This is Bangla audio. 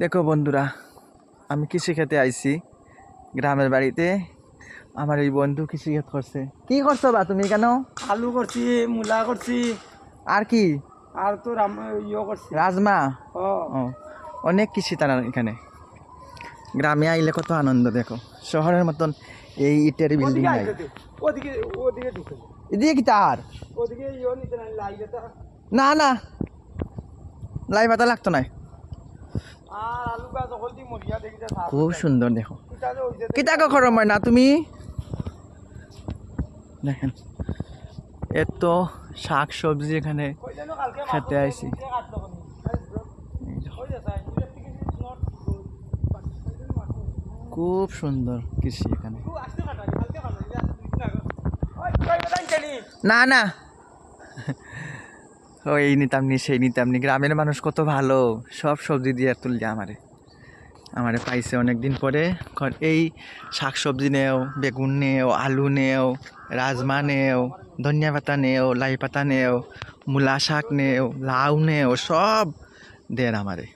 দেখো বন্ধুরা আমি কৃষি খেতে আইছি গ্রামের বাড়িতে। আমার এই বন্ধু কৃষি ক্ষেত করছে। কি করছ বা তুমি কেন? আলু করছি মূলা করছি। আর কি? আর তো ইয়ে করছি। রাজমা? ও। অনেক কৃষি তারা এখানে। গ্রামে আইলে কত আনন্দ দেখো। শহরের মতন এই ইটের বিল্ডিং নাই। ওদিকে ওদিকে এদিকে কি তার? ওদিকে ইয়ে নাই না না। লাই পাতা লাগতো না খুব সুন্দর দেখো। কিতা কখনো হয় না তুমি? দেখেন এত শাক সবজি এখানে খেতে আইছি। গুড খুব সুন্দর কৃষি এখানে। না না। ও, এই নিতাম নি, সেই নিতাম নি। গ্রামের মানুষ কত ভালো। সব সবজি দিয়ে তুলছে আমারে। আমারে পাইছে অনেক দিন পরে এই শাক সবজি নেও, বেগুন নেও, আলু নেও, রাজমা নেও, ধনিয়া পাতা নেও, লাই পাতা নেও, মূলা শাক নেও, লাউ নেও, সব দেন আমারে।